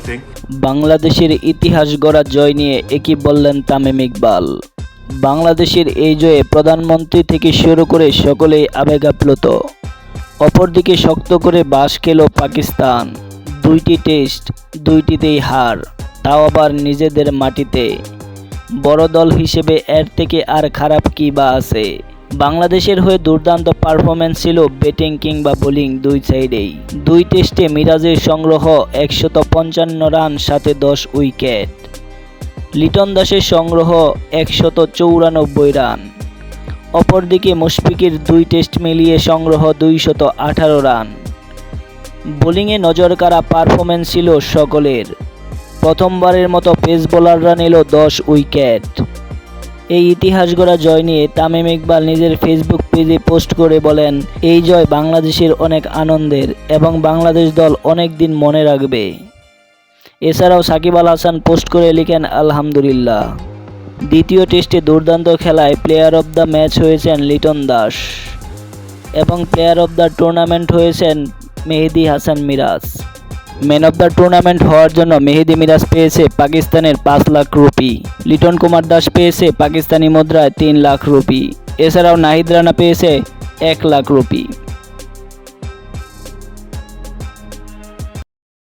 Thing বাংলাদেশের ইতিহাস গড়া জয় নিয়ে একই বললেন তামিম ইকবাল। বাংলাদেশের এই জয়ে প্রধানমন্ত্রী থেকে শুরু করে সকলেই আবেগ আপ্লুত। অপরদিকে শক্ত করে বাস খেল পাকিস্তান। দুইটি টেস্ট, দুইটিতেই হার, তাও আবার নিজেদের মাটিতে। বড় দল হিসেবে এর থেকে আর খারাপ কী বা আছে? বাংলাদেশের হয়ে দুর্দান্ত পারফরমেন্স ছিল ব্যাটিং কিংবা বোলিং দুই সাইডেই দুই টেস্টে মিরাজের সংগ্রহ একশত পঞ্চান্ন রান, সাথে দশ উইকেট। লিটন দাসের সংগ্রহ একশত চৌরানব্বই রান। অপরদিকে মুশফিকের দুই টেস্ট মিলিয়ে সংগ্রহ দুইশত আঠারো রান। বোলিংয়ে নজর কাড়া পারফরমেন্স ছিল সকলের। প্রথমবারের মতো পেস বোলাররা নিল দশ উইকেট। এই ইতিহাস গড়া জয় নিয়ে তামিম ইকবাল নিজের ফেসবুক পেজে পোস্ট করে বলেন, এই জয় বাংলাদেশের অনেক আনন্দের এবং বাংলাদেশ দল অনেক দিন মনে রাখবে। এছাড়াও সাকিব আল হাসান পোস্ট করে লিখেন, আলহামদুলিল্লাহ। দ্বিতীয় টেস্টে দুর্দান্ত খেলায় প্লেয়ার অব দ্য ম্যাচ হয়েছেন লিটন দাস এবং প্লেয়ার অব দ্য টুর্নামেন্ট হয়েছেন Mehedi Hasan Miraz. Man of the tournament হওয়ার জন্য মেহেদি মিরাজ পেয়েছে পাকিস্তানের পাঁচ লাখ রুপি। লিটন কুমার দাস পেয়েছে পাকিস্তানি মুদ্রায় তিন লাখ রুপি। এছাড়াও নাহিদ রানা পেয়েছে এক লাখ রুপি।